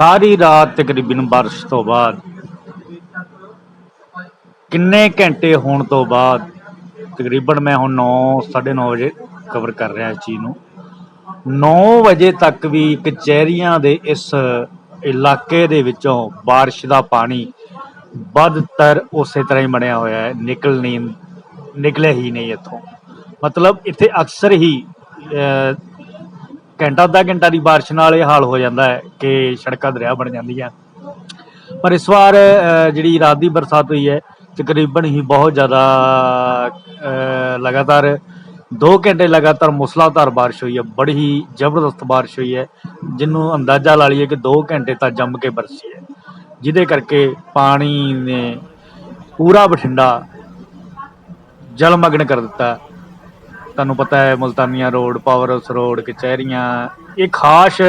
ਸਾਰੀ ਰਾਤ ਤਕਰੀਬਨ ਬਾਰਿਸ਼ ਤੋਂ ਬਾਅਦ, ਕਿੰਨੇ ਘੰਟੇ ਹੋਣ ਤੋਂ ਬਾਅਦ, ਤਕਰੀਬਨ ਮੈਂ ਹੁਣ 9 9:30 ਵਜੇ ਕਵਰ ਕਰ ਰਿਹਾ ਇਸ ਚੀਜ਼ ਨੂੰ। 9 ਵਜੇ ਤੱਕ ਵੀ ਕਚਹਿਰੀਆਂ ਦੇ ਇਸ ਇਲਾਕੇ ਦੇ ਵਿੱਚੋਂ ਬਾਰਿਸ਼ ਦਾ ਪਾਣੀ ਬਦਤਰ ਉਸੇ ਤਰ੍ਹਾਂ ਹੀ ਬਣਿਆ ਹੋਇਆ ਹੈ, ਨਿਕਲ ਨਹੀਂ ਨਿਕਲਿਆ ਹੀ ਨਹੀਂ ਇੱਥੋਂ। ਮਤਲਬ ਇੱਥੇ ਅਕਸਰ ਹੀ ਘੰਟਾ, ਅੱਧਾ ਘੰਟਾ ਦੀ ਬਾਰਿਸ਼ ਨਾਲ ਇਹ ਹਾਲ ਹੋ ਜਾਂਦਾ ਹੈ ਕਿ ਸੜਕਾਂ, ਦਰਿਆ ਬਣ ਜਾਂਦੀਆਂ। ਪਰ ਇਸ ਵਾਰ ਜਿਹੜੀ ਰਾਤ ਦੀ ਬਰਸਾਤ ਹੋਈ ਹੈ, ਤਕਰੀਬਨ ਹੀ ਬਹੁਤ ਜ਼ਿਆਦਾ ਲਗਾਤਾਰ 2 ਘੰਟੇ ਲਗਾਤਾਰ ਮੁਸਲਾਧਾਰ ਬਾਰਿਸ਼ ਹੋਈ ਹੈ, ਬੜੀ ਹੀ ਜ਼ਬਰਦਸਤ ਬਾਰਿਸ਼ ਹੋਈ ਹੈ ਜਿਹਨੂੰ ਅੰਦਾਜ਼ਾ ਲਾ ਲਈਏ ਕਿ 2 ਘੰਟੇ ਤਾਂ ਜੰਮ ਕੇ ਬਰਸੀ ਹੈ। ਜਿਹਦੇ ਕਰਕੇ ਪਾਣੀ ਨੇ ਪੂਰਾ ਬਠਿੰਡਾ ਜਲਮਗਨ ਕਰ ਦਿੱਤਾ। ਤੁਹਾਨੂੰ ਪਤਾ ਹੈ Multania road, power house road, ਕਚਹਿਰੀਆਂ, ਇਹ ਖਾਸ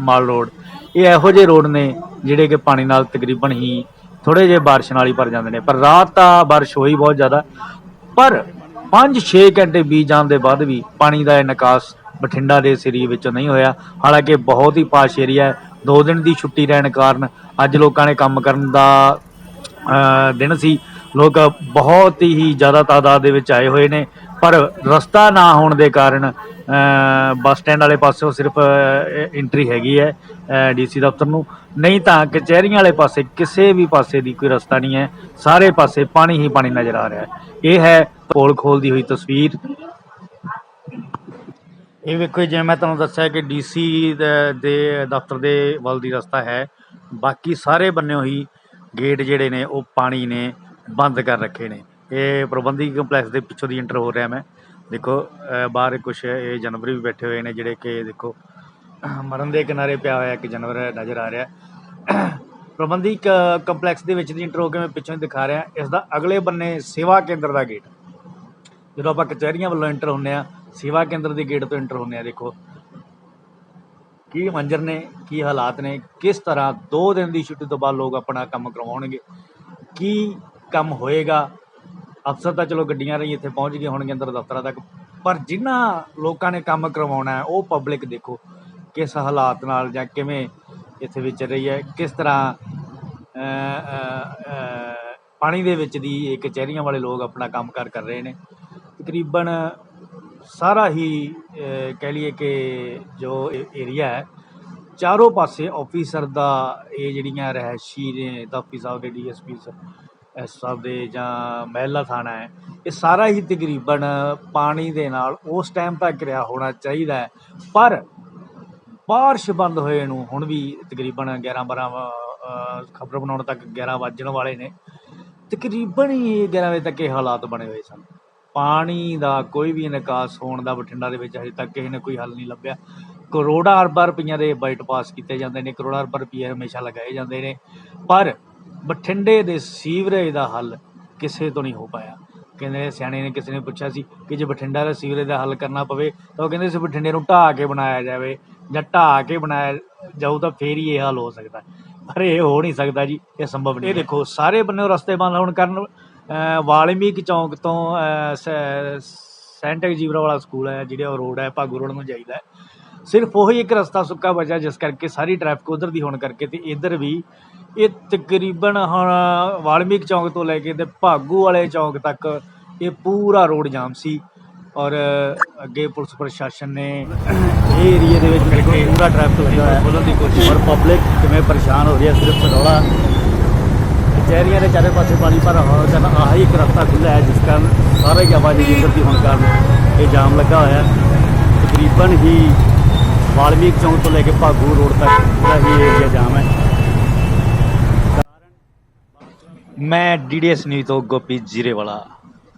ਮਾਲ ਰੋਡ। ਇਹ ਇਹੋ ਜਿਹੇ ਰੋਡ ਨੇ ਜਿਹੜੇ ਕਿ ਪਾਣੀ ਨਾਲ ਤਕਰੀਬਨ ਹੀ ਥੋੜੇ ਜਿਹੇ ਬਾਰਿਸ਼ ਨਾਲ ਹੀ ਭਰ ਜਾਂਦੇ ਨੇ। ਪਰ ਰਾਤ ਤਾਂ ਬਾਰਿਸ਼ ਹੋਈ ਬਹੁਤ ਜ਼ਿਆਦਾ। ਪਰ 5-6 ਘੰਟੇ ਬੀਤ ਜਾਣ ਦੇ ਬਾਅਦ ਵੀ ਪਾਣੀ ਦਾ ਇਹ ਨਿਕਾਸ ਬਠਿੰਡਾ ਦੇ ਸਰੀ ਏਰੀਏ ਵਿੱਚੋਂ ਨਹੀਂ ਹੋਇਆ। ਹਾਲਾਂਕਿ ਬਹੁਤ ਹੀ ਪਾਸ਼ ਏਰੀਆ ਹੈ। ਦੋ ਦਿਨ ਦੀ ਛੁੱਟੀ ਰਹਿਣ ਕਾਰਨ ਅੱਜ ਲੋਕਾਂ ਨੇ ਕੰਮ ਕਰਨ ਦਾ ਦਿਨ ਸੀ। ਲੋਕ ਬਹੁਤ ਹੀ ਜ਼ਿਆਦਾ ਤਾਦਾਦ ਦੇ ਵਿੱਚ ਆਏ ਹੋਏ ਨੇ। ਪਰ ਰਸਤਾ ਨਾ ਹੋਣ ਦੇ ਕਾਰਨ ਬੱਸ ਸਟੈਂਡ ਵਾਲੇ ਪਾਸਿਓਂ ਸਿਰਫ ਐਂਟਰੀ ਹੈਗੀ ਹੈ ਡੀਸੀ ਦਫ਼ਤਰ ਨੂੰ। ਨਹੀਂ ਤਾਂ ਕਚਹਿਰੀਆਂ ਵਾਲੇ ਪਾਸੇ ਕਿਸੇ ਵੀ ਪਾਸੇ ਦੀ ਕੋਈ ਰਸਤਾ ਨਹੀਂ ਹੈ। ਸਾਰੇ ਪਾਸੇ ਪਾਣੀ ਹੀ ਪਾਣੀ ਨਜ਼ਰ ਆ ਰਿਹਾ ਹੈ। ਇਹ ਹੈ ਪੋਲ ਖੋਲਦੀ ਹੋਈ ਤਸਵੀਰ। ਇਹ ਵੇਖੋ ਜਿਵੇਂ ਮੈਂ ਤੁਹਾਨੂੰ ਦੱਸਿਆ ਕਿ ਡੀਸੀ ਦੇ ਦਫ਼ਤਰ ਦੇ ਵੱਲ ਦੀ ਰਸਤਾ ਹੈ। ਬਾਕੀ ਸਾਰੇ ਬੰਨਿਓ ਹੀ ਗੇਟ ਜਿਹੜੇ ਨੇ, ਉਹ ਪਾਣੀ ਨੇ ਬੰਦ ਕਰ ਰੱਖੇ ਨੇ। ਇਹ ਪ੍ਰਬੰਧਕੀ ਕੰਪਲੈਕਸ ਦੇ ਪਿੱਛੋਂ ਦੀ ਇੰਟਰ ਹੋ ਰਿਹਾ ਮੈਂ। ਦੇਖੋ ਬਾਹਰ ਕੁਝ ਇਹ ਜਾਨਵਰ ਵੀ ਬੈਠੇ ਹੋਏ ਨੇ ਜਿਹੜੇ ਕਿ ਦੇਖੋ, ਮਰਨ ਦੇ ਕਿਨਾਰੇ ਪਿਆ ਹੋਇਆ ਇੱਕ ਜਾਨਵਰ ਨਜ਼ਰ ਆ ਰਿਹਾ। ਪ੍ਰਬੰਧਕ ਕੰਪਲੈਕਸ ਦੇ ਵਿੱਚ ਦੀ ਇੰਟਰ ਹੋ ਕੇ ਮੈਂ ਪਿੱਛੋਂ ਦਿਖਾ ਰਿਹਾ। ਇਸ ਦਾ ਅਗਲੇ ਬੰਨੇ ਸੇਵਾ ਕੇਂਦਰ ਦਾ ਗੇਟ ਜਦੋਂ ਆਪਾਂ ਕਚਹਿਰੀਆਂ ਵੱਲੋਂ ਇੰਟਰ ਹੁੰਨੇ ਆ, ਸੇਵਾ ਕੇਂਦਰ ਦੇ ਗੇਟ ਤੋਂ ਇੰਟਰ ਹੁੰਨੇ ਆ, ਦੇਖੋ। ਕੀ ਮੰਜ਼ਰ ਨੇ, ਕੀ ਹਾਲਾਤ ਨੇ, ਕਿਸ ਤਰ੍ਹਾਂ 2 ਦਿਨ ਦੀ ਛੁੱਟੀ ਤੋਂ ਬਾਅਦ ਲੋਕ ਆਪਣਾ ਕੰਮ ਕਰਵਾਉਣਗੇ, ਕੀ ਕੰਮ ਹੋਏਗਾ ਅਫਸਰ ਤਾਂ ਚਲੋ ਗੱਡੀਆਂ ਰਹੀ ਇੱਥੇ ਪਹੁੰਚ ਗਏ ਹੋਣਗੇ ਅੰਦਰ ਦਫ਼ਤਰਾਂ ਤੱਕ, ਪਰ ਜਿਨ੍ਹਾਂ ਲੋਕਾਂ ਨੇ ਕੰਮ ਕਰਵਾਉਣਾ ਉਹ ਪਬਲਿਕ ਦੇਖੋ ਕਿਸ ਹਾਲਾਤ ਨਾਲ ਜਾਂ ਕਿਵੇਂ ਇੱਥੇ ਵਿਚਰ ਰਹੀ ਹੈ, ਕਿਸ ਤਰ੍ਹਾਂ ਪਾਣੀ ਦੇ ਵਿੱਚ ਦੀ ਇਹ ਕਚਹਿਰੀਆਂ ਵਾਲੇ ਲੋਕ ਆਪਣਾ ਕੰਮਕਾਰ ਕਰ ਰਹੇ ਨੇ। ਤਕਰੀਬਨ ਸਾਰਾ ਹੀ ਕਹਿ ਲਈਏ ਕਿ ਜੋ ਏਰੀਆ ਹੈ, ਚਾਰੋਂ ਪਾਸੇ ਆਫੀਸਰ ਦਾ ਇਹ ਜਿਹੜੀਆਂ ਰਹਿਸ਼ੀ ਨੇ, ਦਫੀ ਸਾਹਿਬ ਦੇ ਡੀਐਸਪੀ ਐਸ ਸਾਹਿਬ ਦੇ ਜਾਂ ਮਹਿਲਾ ਥਾਣਾ ਹੈ, ਇਹ ਸਾਰਾ ਹੀ ਤਕਰੀਬਨ ਪਾਣੀ ਦੇ ਨਾਲ ਉਸ ਟਾਈਮ ਤੱਕ ਰਿਹਾ ਹੋਣਾ ਚਾਹੀਦਾ ਹੈ। ਪਰ ਬਾਰਿਸ਼ ਬੰਦ ਹੋਏ ਨੂੰ ਹੁਣ ਵੀ ਤਕਰੀਬਨ 11 12 ਖਬਰ ਬਣਾਉਣ ਤੱਕ 11 ਵੱਜਣ ਵਾਲੇ ਨੇ। ਤਕਰੀਬਨ ਹੀ 11 ਵਜੇ ਤੱਕ ਇਹ ਹਾਲਾਤ ਬਣੇ ਹੋਏ ਸਨ। ਪਾਣੀ ਦਾ ਕੋਈ ਵੀ ਨਿਕਾਸ ਹੋਣ ਦਾ ਬਠਿੰਡਾ ਦੇ ਵਿੱਚ ਹਜੇ ਤੱਕ ਕਿਸੇ ਨੇ ਕੋਈ ਹੱਲ ਨਹੀਂ ਲੱਭਿਆ। ਕਰੋੜਾਂ ਅਰਬਾਂ ਰੁਪਈਆਂ ਦੇ ਬਾਈਟ ਪਾਸ ਕੀਤੇ ਜਾਂਦੇ ਨੇ, ਕਰੋੜਾਂ ਅਰਬਾਂ ਰੁਪਈਏ ਹਮੇਸ਼ਾ ਲਗਾਏ ਜਾਂਦੇ ਨੇ। ਪਰ ਬਠਿੰਡੇ ਦੇ ਸੀਵਰੇਜ ਦਾ ਹੱਲ ਕਿਸੇ ਤੋਂ ਨਹੀਂ ਹੋ ਪਾਇਆ। ਕਹਿੰਦੇ ਸਿਆਣੇ ਨੇ ਕਿਸੇ ਨੇ ਪੁੱਛਿਆ ਸੀ ਕਿ ਜੇ ਬਠਿੰਡਾ ਦਾ ਸੀਵਰੇਜ ਦਾ ਹੱਲ ਕਰਨਾ ਪਵੇ ਤਾਂ ਉਹ ਕਹਿੰਦੇ ਸੀ ਬਠਿੰਡੇ ਨੂੰ ਢਾਹ ਕੇ ਬਣਾਇਆ ਜਾਵੇ ਜਾਂ ਢਾਹ ਕੇ ਬਣਾਇਆ ਜਾਊ ਤਾਂ ਫੇਰ ਹੀ ਇਹ ਹੱਲ ਹੋ ਸਕਦਾ। ਪਰ ਇਹ ਹੋ ਨਹੀਂ ਸਕਦਾ ਜੀ ਇਹ ਸੰਭਵ ਨਹੀਂ ਇਹ ਦੇਖੋ ਸਾਰੇ ਬੰਨੇ ਰਸਤੇ ਬੰਦ ਹੋਣ ਕਾਰਨ ਵਾਲਮੀਕ ਚੌਂਕ ਤੋਂ ਅਹ ਸ- ਸੈਂਟ ਜੀਵਰਾ ਵਾਲਾ ਸਕੂਲ ਹੈ ਜਿਹੜਾ ਉਹ ਰੋਡ ਹੈ ਭਾਗੂ ਰੋਡ ਨੂੰ ਜਾਈਦਾ ਹੈ। ਸਿਰਫ ਉਹੀ ਇੱਕ ਰਸਤਾ ਸੁੱਕਾ ਬਚਿਆ ਜਿਸ ਕਰਕੇ ਸਾਰੀ ਟ੍ਰੈਫਿਕ ਉਧਰ ਦੀ ਹੋਣ ਕਰਕੇ ਤੇ ਇੱਧਰ ਵੀ ਇਹ ਤਕਰੀਬਨ ਹੁਣ ਵਾਲਮੀਕ ਚੌਂਕ ਤੋਂ ਲੈ ਕੇ ਤੇ ਭਾਗੂ ਵਾਲੇ ਚੌਂਕ ਤੱਕ ਇਹ ਪੂਰਾ ਰੋਡ ਜਾਮ ਸੀ ਔਰ ਅੱਗੇ ਪੁਲਿਸ ਪ੍ਰਸ਼ਾਸਨ ਨੇ ਇਹ ਏਰੀਆ ਦੇ ਵਿੱਚ ਮਿਲ ਕੇ ਪੂਰਾ ਟ੍ਰੈਫਿਕ ਲੱਗਿਆ ਹੋਇਆ। ਖੋਲ੍ਹਣ ਦੀ ਕੋਸ਼ਿਸ਼ ਔਰ ਪਬਲਿਕ ਕਿਵੇਂ ਪਰੇਸ਼ਾਨ ਹੋ ਰਹੀ ਹੈ ਸਿਰਫ ਰੌਲਾ। ਕਚਹਿਰੀਆਂ ਦੇ ਚਾਰੇ ਪਾਸੇ ਪਾਣੀ ਭਰਾ ਹੋਇਆ ਕਾਰਨ ਆਹੀ ਇੱਕ ਰਸਤਾ ਖੁੱਲ੍ਹਾ ਹੈ ਜਿਸ ਕਾਰਨ ਸਾਰਾ ਆਵਾਜਾਈ ਦੀ ਹੋਣ ਕਾਰਨ ਇਹ ਜਾਮ ਲੱਗਾ ਹੋਇਆ। ਤਕਰੀਬਨ ਹੀ ਵਾਲਮੀਕ ਚੌਂਕ ਤੋਂ ਲੈ ਕੇ ਭਾਗੂ ਰੋਡ ਤੱਕ ਪੂਰਾ ਹੀ ਏਰੀਆ ਜਾਮ ਹੈ। ਮੈਂ ਡੀਡੀਐਸ ਨਿਊਜ਼ ਤੋਂ ਗੋਪੀ ਜੀਰੇ ਵਾਲਾ